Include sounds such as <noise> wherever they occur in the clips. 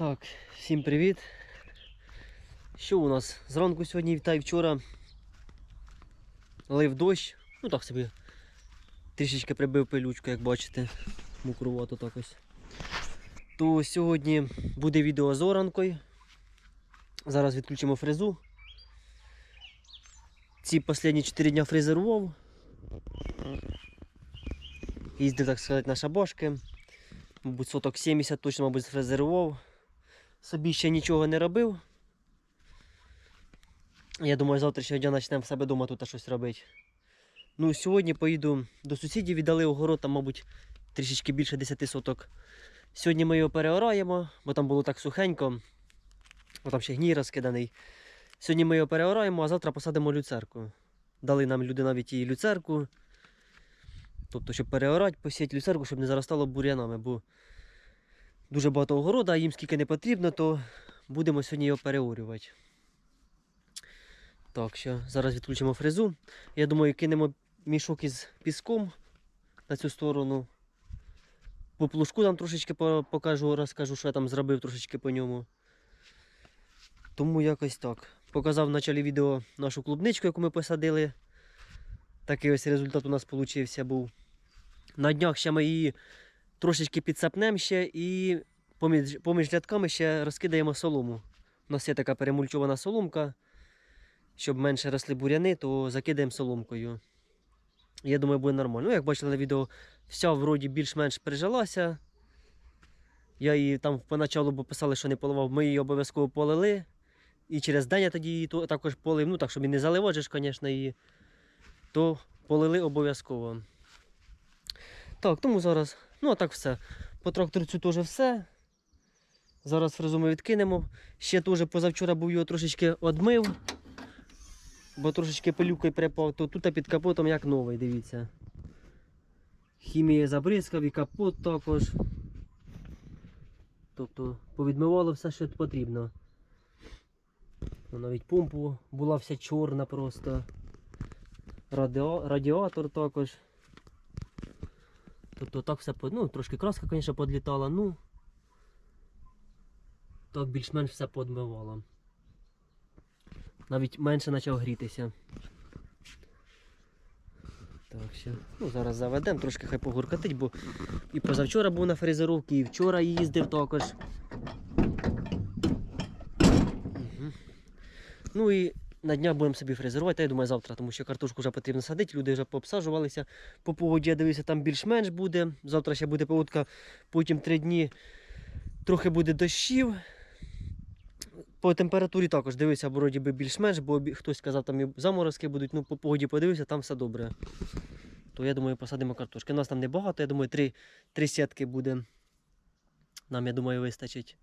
Так, всім привіт. Що у нас? Зранку сьогодні та й вчора лив дощ. Ну так собі. Трішечки прибив пилючку, як бачите. Мокрувато так ось. То сьогодні буде відео з оранкою. Зараз відключимо фрезу. Ці останні 4 дня фрезерував. Їздив, так сказати, на шабашки. Мабуть, соток 70 точно, мабуть, зфрезерував. Собі ще нічого не робив. Я думаю, завтра ще дня почнемо в себе вдома тут щось робити. Ну, сьогодні поїду до сусідів, віддали огород, там, мабуть, трішечки більше 10 соток. Сьогодні ми його переораємо, бо там було так сухенько, бо там ще гній розкиданий. Сьогодні ми його переораємо, а завтра посадимо люцерку. Дали нам люди навіть і люцерку. Тобто, щоб переорати, посіяти люцерку, щоб не заростало бур'янами, бо дуже багато огорода, їм скільки не потрібно, то будемо сьогодні його переорювати. Так, що зараз відключимо фрезу. Я думаю, кинемо мішок із піском на цю сторону. По плужку там трошечки покажу, розкажу, що я там зробив трошечки по ньому. Тому якось так. Показав в началі відео нашу клубничку, яку ми посадили. Такий ось результат у нас вийшов був. На днях ще ми її трошечки підсапнемо ще і поміж, поміж рядками ще розкидаємо солому. У нас є така перемульчована соломка. Щоб менше росли буряни, то закидаємо соломкою. Я думаю, буде нормально. Ну, як бачили на відео, вся вроді більш-менш прижилася. Я її там поначалу писали, що не поливав, ми її обов'язково полили. І через день я тоді її також полив, ну так, щоб і не заливати, звісно, її, то полили обов'язково. Так, тому зараз, ну а так все. По тракторцю теж все. Зараз фрезу ми відкинемо. Ще теж позавчора був його трошечки одмив, бо трошечки пилюкою припав, то тут під капотом як новий, дивіться. Хімія забризкав і капот також. Тобто повідмивало все, що потрібно. Ну, Навіть помпу була вся чорна просто. Радіатор також. Тобто так все ну, трошки краска, звісно, подлітала, ну. Так більш-менш все подмивало. Навіть менше почав грітися. Так, ще. Ну, зараз заведемо, трошки хай погуркатить, бо і позавчора був на фрезеровці, і вчора їздив також. Мгм. Ну і на днях будемо собі фрезерувати, я думаю, завтра, тому що картошку вже потрібно садити, люди вже пообсаджувалися. По погоді я дивився, там більш-менш буде. Завтра ще буде погодка, потім три дні трохи буде дощів. По температурі також дивився, вроді би більш-менш, бо хтось сказав, там і заморозки будуть. Ну, по погоді подивився, там все добре. То я думаю, посадимо картошки. У нас там небагато, я думаю, три, три сітки буде. Нам, я думаю, вистачить.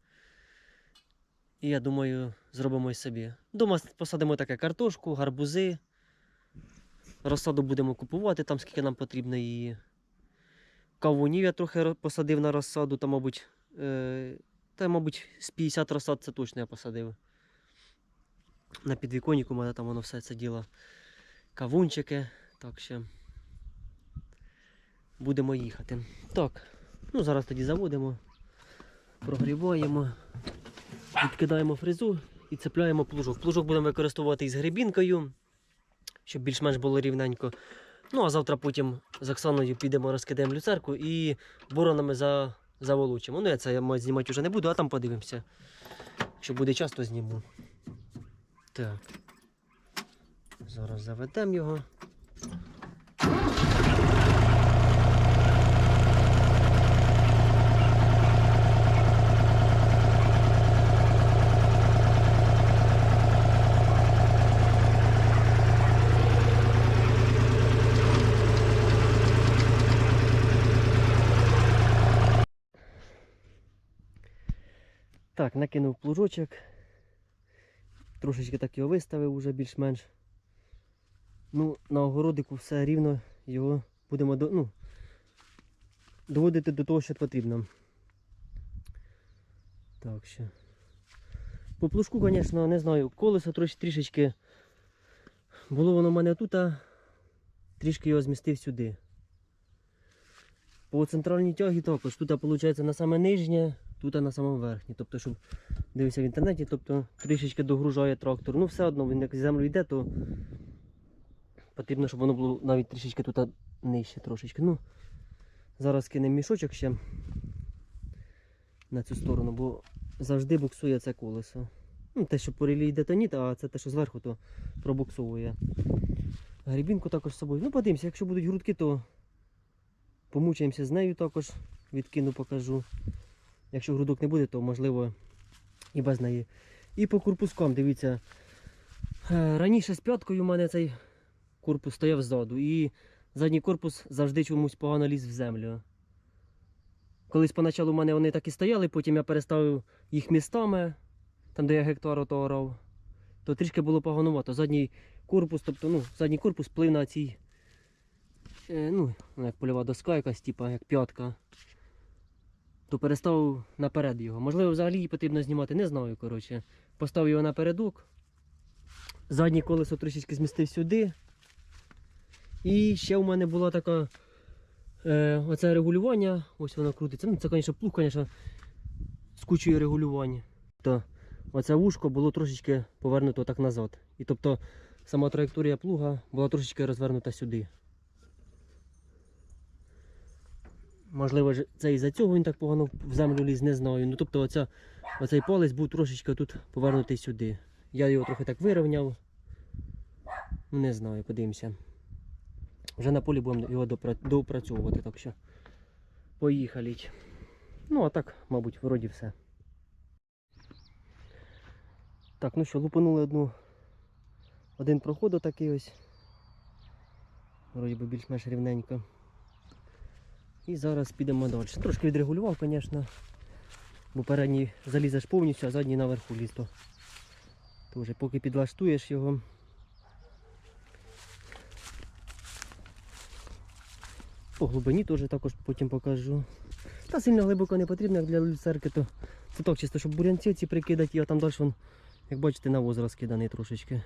І я думаю, зробимо і собі. Дома посадимо таке картошку, гарбузи. Розсаду будемо купувати, там скільки нам потрібно її. Кавунів я трохи посадив на розсаду, там, мабуть, е, та, мабуть, з 50 розсад це точно я посадив. На підвіконнику у мене там воно все це діло. Кавунчики. Так що будемо їхати. Так, ну зараз тоді заводимо, прогріваємо, відкидаємо фрезу і цепляємо плужок. Плужок будемо використовувати із гребінкою, щоб більш-менш було рівненько. Ну, а завтра потім з Оксаною підемо, розкидаємо люцерку і боронами за, заволочимо. Ну, я це я знімати вже не буду, а там подивимося. Якщо буде час, то зніму. Так. Зараз заведемо його. Так, накинув плужочок. Трошечки так його виставив уже більш-менш. Ну, на огородику все рівно його будемо до, ну, доводити до того, що потрібно. Так ще. По плужку, звісно, не знаю, колесо трош, трішечки. Було воно в мене тут, а трішки його змістив сюди. По центральній тягі також. Тут, виходить, на саме нижнє тут на самому верхній. Тобто, щоб дивився в інтернеті, тобто трішечки догружає трактор. Ну все одно він як землю йде, то потрібно, щоб воно було навіть трішечки тут нижче трошечки. Ну, зараз кинемо мішочок ще на цю сторону, бо завжди буксує це колесо. Ну, те, що по релі йде, то ні, а це те, що зверху, то пробуксовує. Грібінку також з собою. Ну, подивимося, якщо будуть грудки, то помучаємося з нею також. Відкину, покажу. Якщо грудок не буде, то можливо і без неї. І по корпускам, дивіться. е, Раніше з п'яткою у мене цей корпус стояв ззаду. І задній корпус завжди чомусь погано ліз в землю. Колись поначалу у мене вони так і стояли, потім я переставив їх містами, там де я гектар ото то трішки було поганувато. Задній корпус, тобто, ну, задній корпус плив на цій, е, ну, як польова доска якась, типа, як п'ятка. То переставив наперед його. Можливо, взагалі її потрібно знімати, не знаю, коротше. Поставив його напередок. Заднє колесо трішечки змістив сюди. І ще у мене була така е, оце регулювання. Ось воно крутиться. Ну, це, звісно, плуг, звісно, скучує регулювання. То оце вушко було трошечки повернуто так назад. І тобто сама траєкторія плуга була трошечки розвернута сюди. Можливо, це із-за цього він так погано в землю ліз, не знаю. Ну тобто оця, оцей палець був трошечки тут повернутий сюди. Я його трохи так вирівняв. Ну не знаю, подивимося. Вже на полі будемо його допра- доопрацьовувати, так що поїхали. Ну, а так, мабуть, вроді все. Так, ну що, лупанули одну. Один проход такий ось. Вроді би більш-менш рівненько. І зараз підемо далі. Трошки відрегулював, звісно. Бо передній залізеш повністю, а задній наверху ліз. То, то поки підлаштуєш його. По глибині теж також потім покажу. Та сильно глибоко не потрібно, як для люцерки, то це так чисто, щоб бурянці ці прикидати, а там далі, вон, як бачите, навоз розкиданий трошечки.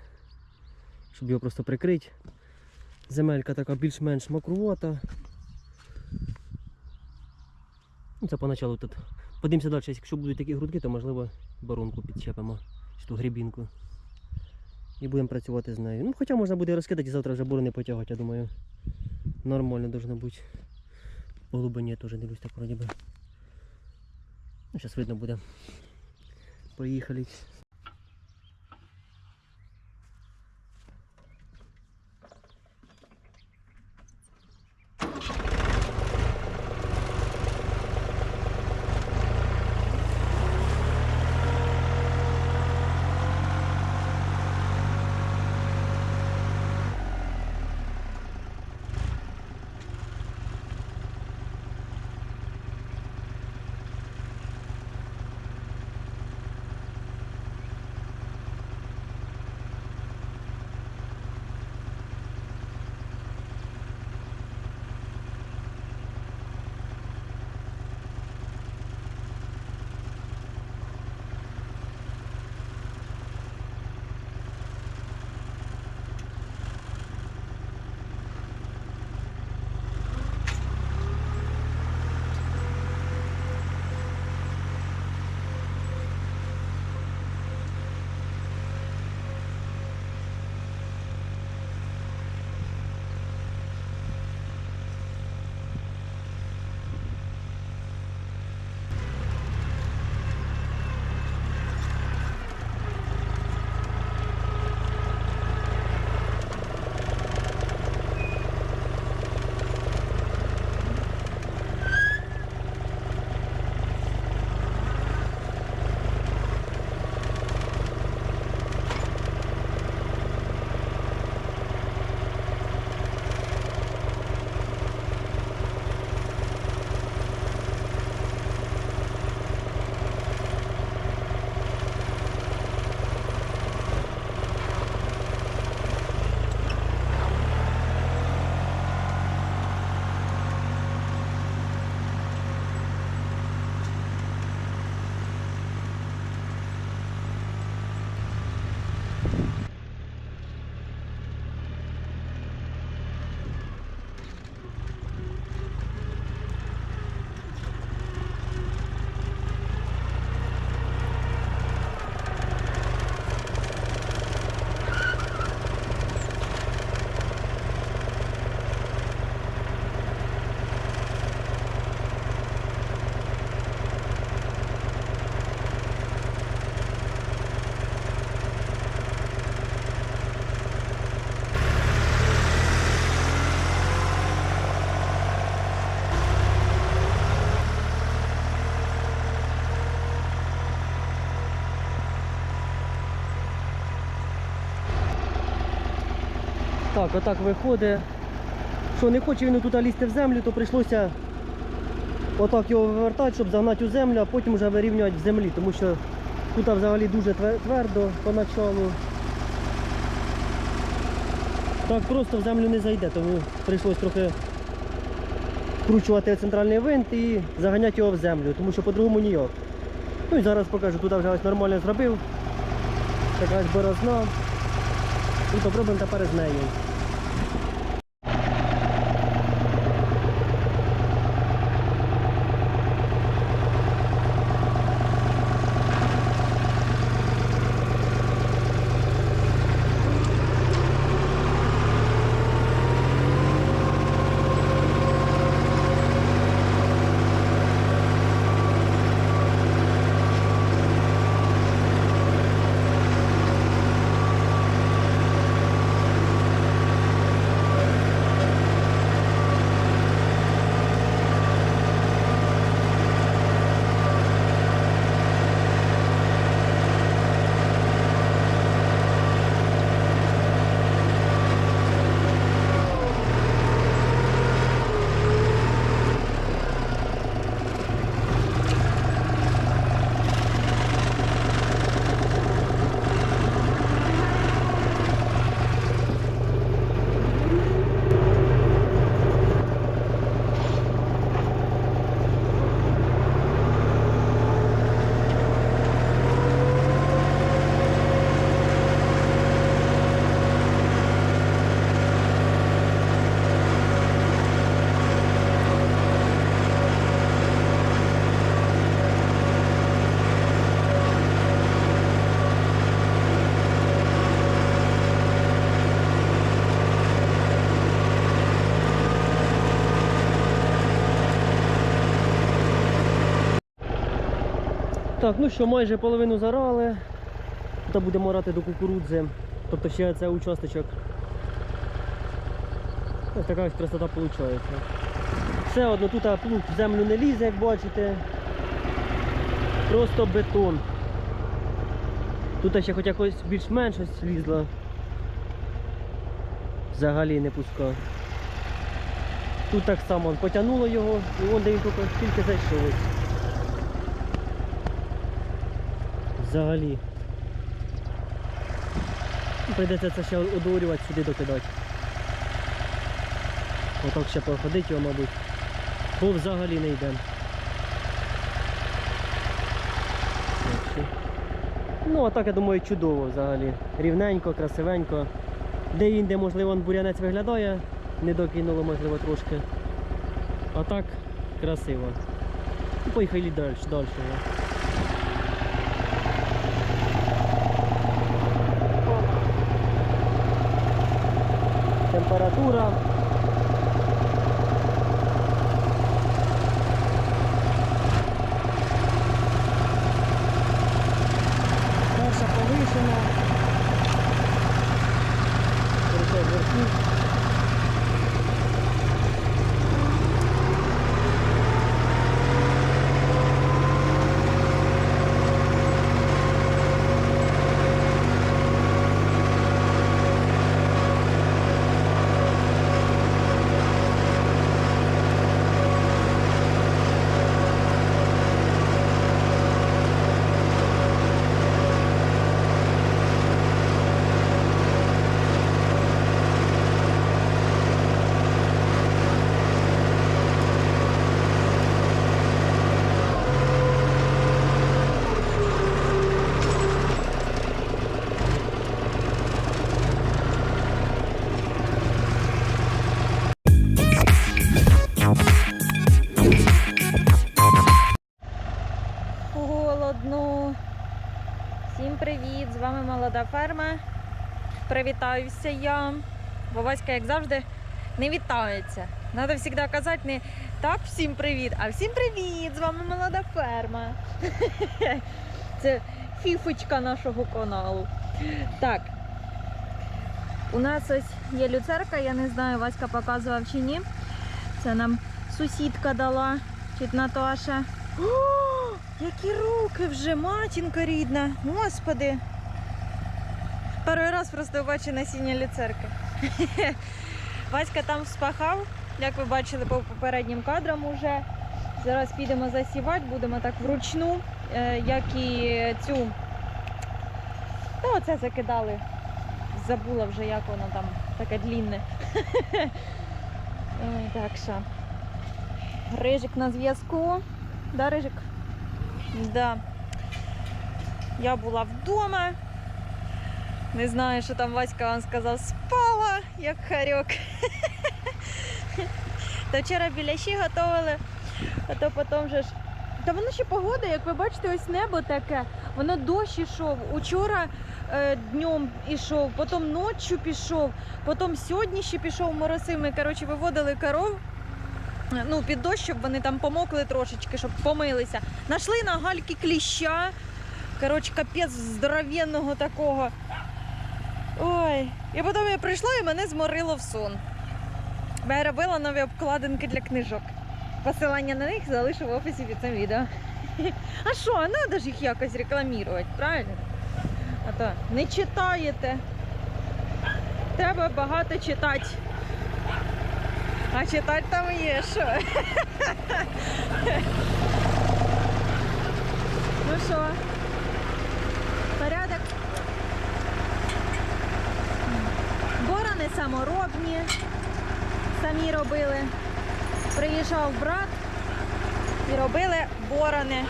Щоб його просто прикрити. Земелька така більш-менш мокрувата. Ну, Це поначалу тут. Подивимося далі, якщо будуть такі грудки, то можливо баронку підчепимо, чи ту грібінку. І будемо працювати з нею. Ну, хоча можна буде розкидати і завтра вже борони потягати, я думаю. Нормально должно бути. По глибині я теж дивлюсь так вроді би. Ну, зараз видно буде. Поїхали. Так, отак виходить. Що не хоче він тут лізти в землю, то прийшлося отак його вивертати, щоб загнати у землю, а потім вже вирівнювати в землі, тому що тут взагалі дуже твер- твердо поначалу. Так просто в землю не зайде, тому прийшлось трохи вкручувати центральний винт і заганяти його в землю, тому що по-другому ніяк. Ну і зараз покажу, тут вже ось нормально зробив. Така ось борозна. І попробуємо тепер з нею. Так, ну що, майже половину зарали. Тут будемо орати до кукурудзи. Тобто ще це участочок. Ось така ось красота виходить. Все одно тут плуг в землю не лізе, як бачите. Просто бетон. Тут ще хоч більш-менш ось лізло. Взагалі не пускав. Тут так само потягнуло його, і вон де він тільки зайшов. ось. Взагалі. Прийдеться це ще одорювати сюди докидати. Отак ще походить його, мабуть. Бо взагалі не йде. Ну, а так я думаю, чудово взагалі. Рівненько, красивенько. Де інде, можливо, бурянець виглядає, не докинуло, можливо, трошки. А так красиво. Ну, поїхали далі, далі. Температура. Перша повишена. Перейшов вверху. Холодно. Всім привіт! З вами молода ферма. Привітаюся я. Бо Васька, як завжди, не вітається. Треба завжди казати не так всім привіт, а всім привіт! З вами молода ферма. <laughs> Це фіфочка нашого каналу. Так. У нас ось є люцерка, я не знаю, Васька показував чи ні. Це нам сусідка дала, чуть Наташа. О, які руки вже, матінка рідна. Господи. Перший раз просто бачу насіння люцерки. <laughs> Васька там спахав, як ви бачили по попереднім кадрам уже. Зараз підемо засівати, будемо так вручну, е, як і цю. Та оце закидали. Забула вже, як воно там таке длінне. <laughs> Так що. Рижик на зв'язку. Да, Рижик? Да. Я була вдома. Не знаю, що там Васька вам сказав, спала, як харьок. То вчора біляші готували, а то потім же ж. Та воно ще погода, як ви бачите, ось небо таке. Воно дощ ішов. Учора е, днем ішов, потім ночі пішов, потім сьогодні ще пішов моросив. Ми коротше виводили коров. Ну, під дощ, щоб вони там помокли трошечки, щоб помилися. Нашли на гальки кліща. Коротше, капець здоровенного такого. Ой. І потім я прийшла і мене зморило в сон. Бо я робила нові обкладинки для книжок. Посилання на них залишу в описі під цим відео. <laughs> А що, треба ж їх якось рекламувати, правильно? А то не читаєте. Треба багато читати. А читати там є що. <laughs> Ну що, порядок? Борони саморобні, самі робили. Приїжджав брат і робили борони.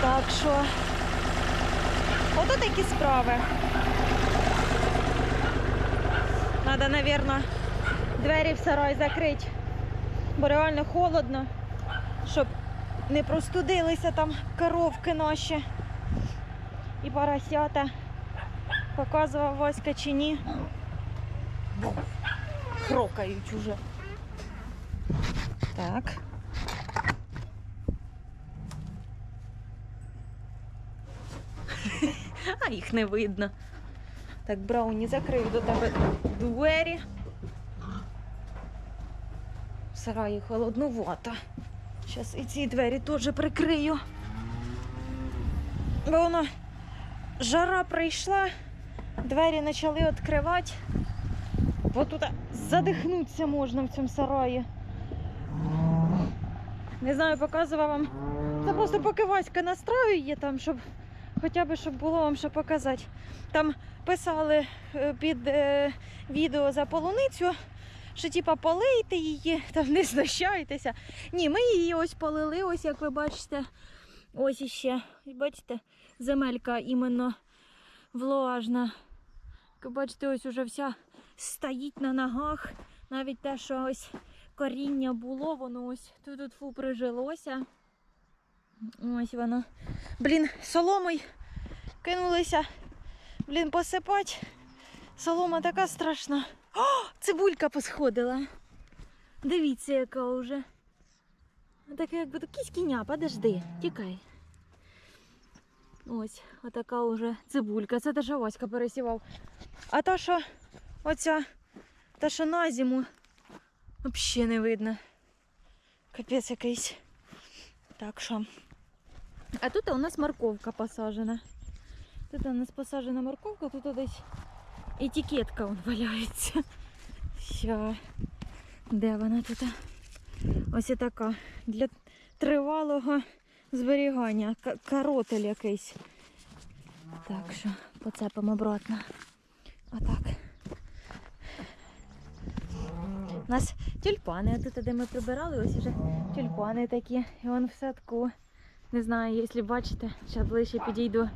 Так що, ото такі справи. Надо, напевно, двері в сарай закрити, бо реально холодно, щоб не простудилися там коровки наші і поросята. Показував Васька чи ні. Хрокають уже. Так. <laughs> А їх не видно. Так, Брауні закрив до тебе двері. В сараї холоднувато. Зараз і ці двері теж прикрию. Бо воно жара прийшла, двері почали відкривати. Бо тут задихнутися можна в цьому сараї. Не знаю, показувала вам. Це просто поки Васька настраює там, щоб хоча б щоб було вам що показати. Там писали е, під е, відео за полуницю, що типа полийте її, <laughs> там не знущайтеся. Ні, ми її ось полили, ось як ви бачите. Ось іще. Бачите, земелька іменно влажна. Ви бачите, ось уже вся стоїть на ногах. Навіть те, що ось коріння було, воно ось тут тут фу прижилося. Ось воно. Блін, соломою кинулися. Блін, посипать. Солома така страшна. О, цибулька посходила. Дивіться, яка вже. Така якби кіськіня, подожди, тікай. Ось, отака вже цибулька. Це те, що Васька пересівав. А та, що оця, та, що на зиму, взагалі не видно. Капець якийсь. Так що. А тут у нас морковка посаджена. Тут у нас посаджена морковка, тут десь етикетка вон валяється. Ща. Де вона тут? Ось така. Для тривалого зберігання. Каротель якийсь. Так що поцепимо обратно. Отак. У нас тюльпани, тут де ми прибирали, ось уже тюльпани такі. І вон в садку. Не знаю, якщо бачите, зараз ближче підійду.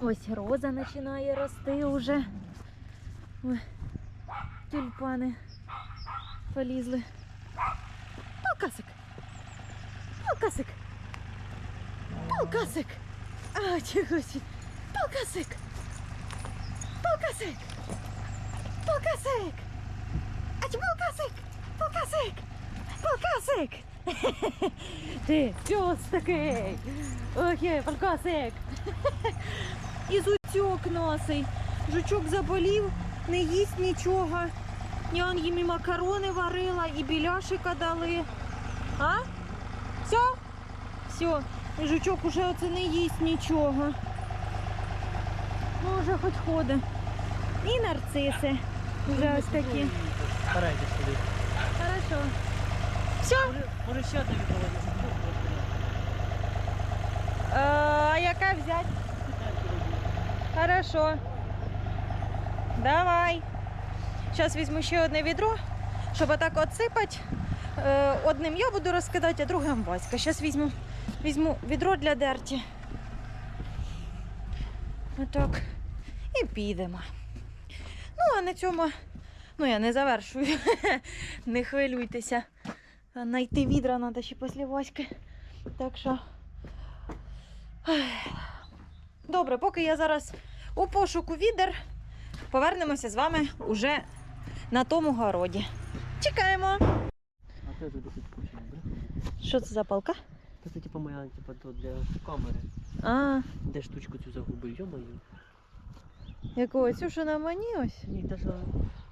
Ось роза починає рости вже. Ой, тюльпани полізли. Полкасик. Полкасик. Полкасик. А, чого сі? Полкасик. Полкасик. Полкасик. А чи полкасик? Полкасик. Полкасик. <laughs> Ти пес такий. Окей, полкасик. І зуцьок носий. Жучок заболів, не їсть нічого. Я їм і макарони варила, і біляшика дали. А? Все? Все. Жучок уже оце не їсть нічого. Ну, вже хоч ходить. І нарциси. Вже ось такі. Перейди сюди. Хорошо. Все. Може, ще тобі проводити? Е, А яка взяти? Хорошо. Давай. Зараз візьму ще одне відро, щоб отак отсипати. Е, Одним я буду розкидати, а другим Васька. Зараз візьму, візьму відро для дерті. Отак. І підемо. Ну, а на цьому, ну я не завершую. <laughs> не хвилюйтеся. Найти відра треба ще після Васьки. Так що. Добре, поки я зараз у пошуку відер, повернемося з вами уже на тому городі. Чекаємо. Що це за палка? Це типу моя, типу, то для камери. А, Де штучку цю загубив, йомаю. якого цю що на мені ось? Ні, та ж...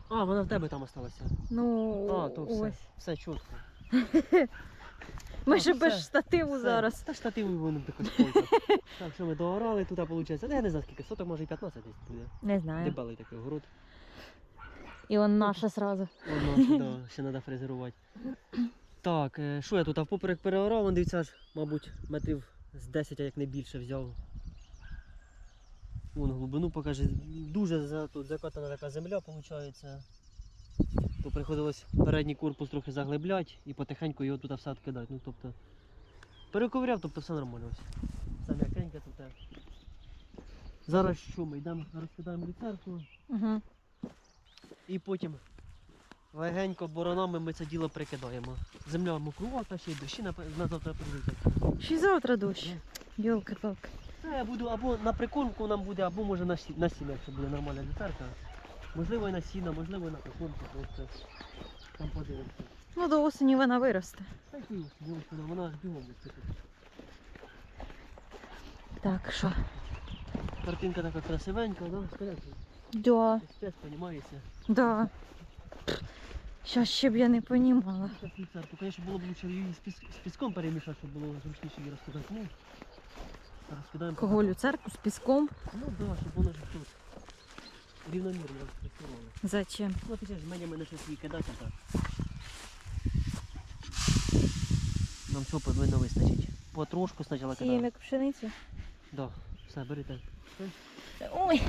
А, вона в тебе там осталася. Ну, А, то все. ось. Все чітко. <laughs> Ми все. без штативу Все. зараз. Та штативу воно пользу. Так, що ми доорали, тут виходить. Я не знаю скільки, соток може і 15 десь буде. Не знаю. Дебелий такий город. І он наша сразу. Воно <laughs> ще, да, ще треба фрезерувати. Так, е, що я тут а впоперек переорав, вон дивіться, аж, мабуть, метрів з 10, а як не більше взяв. Вон глибину покаже. Дуже за, тут закатана така земля, виходить. То приходилось передній корпус трохи заглибляти і потихеньку його тут все відкидати. Ну, тобто, перековиряв, тобто все нормально. Ось. Все м'якеньке тут. Зараз що ми йдемо, розкидаємо люцерку. Угу. І потім легенько боронами ми це діло прикидаємо. Земля мокрувата, ще й дощі на, на завтра прийдуть. Ще завтра дощ. Йолки-палки. Це я буду або на прикормку нам буде, або може на, сі- на сіно, якщо буде нормальна літерка. Можливо і на сіно, можливо і на прикормку просто. Там подивимося. Ну, до осені вона виросте. Та й хуй, дівчина, вона ж бігом. Так, що? Картинка така красивенька, да? Да, спец, понімаєшся. да. Щас ще б я не понімала. Люцерку, звісно, було б лучше її з, піс- з піском перемішати, щоб було зручніше її розкидати. Ну, розкидаємо. Кого люцерку з піском? Ну да, щоб воно ж тут рівномірно розпрацювало. Зачем? Ну ти ж мене мене щось її кидати так. Нам цього повинно вистачити. Потрошку спочатку кидаємо. як пшеницю. Да, все, бери. Ой.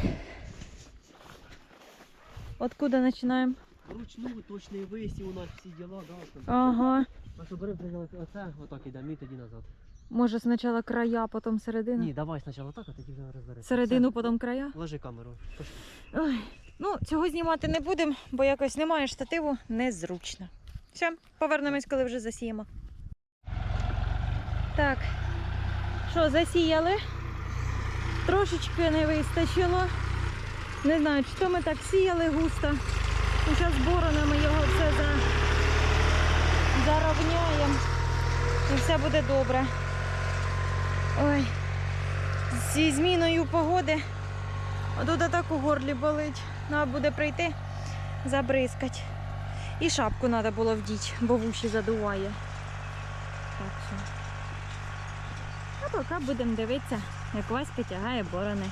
Откуда починаємо? Вручну точний висів у нас всі діла, да. Ага. А що бери, прийняли оце, отак йдемо, і тоді назад. Може спочатку края, потім середину? Ні, давай спочатку так, а тоді вже розберемося. Середину, потім края? Ложи камеру. Пошли. Ой. Ну, цього знімати не будемо, бо якось немає штативу, незручно. Все, повернемось, коли вже засіємо. Так, що, засіяли? Трошечки не вистачило. Не знаю, чи то ми так сіяли густо. Ну, зараз боронами його все за... заровняємо. І все буде добре. Ой. Зі зміною погоди тут так у горлі болить. Треба буде прийти, забризкати. І шапку треба було вдіти, бо в уші задуває. Так що. А поки будемо дивитися, як Васька тягає борони.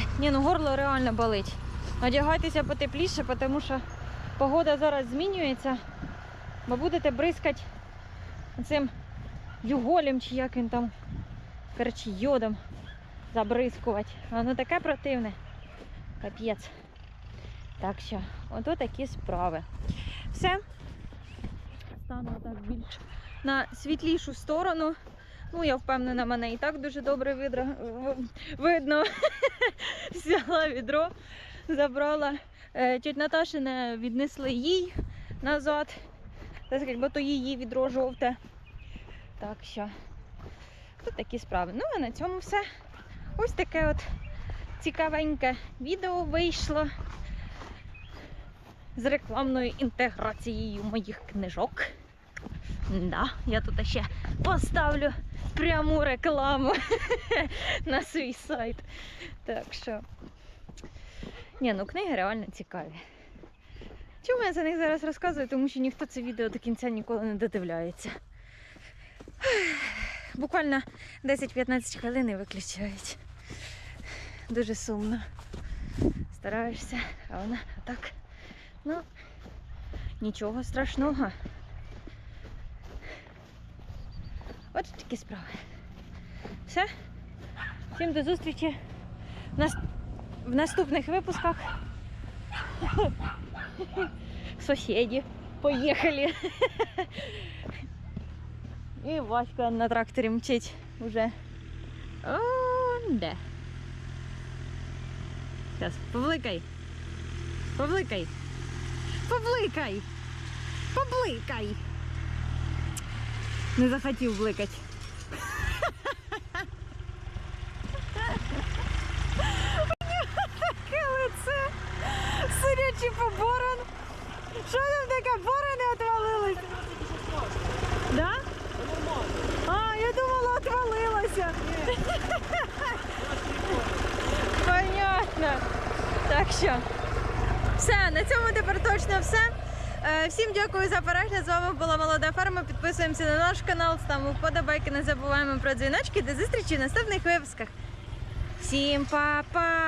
Ой, ні, ну горло реально болить. Одягайтеся потепліше, тому що погода зараз змінюється, бо будете бризкати цим юголем чи як він там, коротше, йодом забризкувати. Воно таке противне. Капець. Так що, ото такі справи. Все. Стану так більш на світлішу сторону. Ну, я впевнена, мене і так дуже добре видро... видно. <laughs> Взяла відро, забрала. Е, Тьоть Наташине віднесли їй назад. Так бо то її відро жовте. Так що, тут такі справи. Ну, а на цьому все. Ось таке от цікавеньке відео вийшло з рекламною інтеграцією моїх книжок. Да, я тут ще поставлю пряму рекламу <laughs> на свій сайт. Так що. Ні, ну книги реально цікаві. Чому я за них зараз розказую? Тому що ніхто це відео до кінця ніколи не додивляється. <sighs> Буквально 10-15 хвилин і виключають. Дуже сумно. Стараєшся, а вона так. Ну, нічого страшного. От такі справи. Все. Всім до зустрічі в, наступних випусках. Сусіді. Поїхали. І Васька на тракторі мчить уже. О, де. Зараз, повликай. Повликай. Повликай. Побликай. Не захотів бликати. Таке лице. Сидячи по борон. Що там таке? Борони отвалились? Да? А, я думала, отвалилося. Понятно. Так що. Все, на цьому тепер точно все. Е, Всім дякую за перегляд. З вами була молода ферма. Підписуємося на наш канал, ставимо вподобайки, не забуваємо про дзвіночки. До зустрічі в наступних випусках. Всім па-па!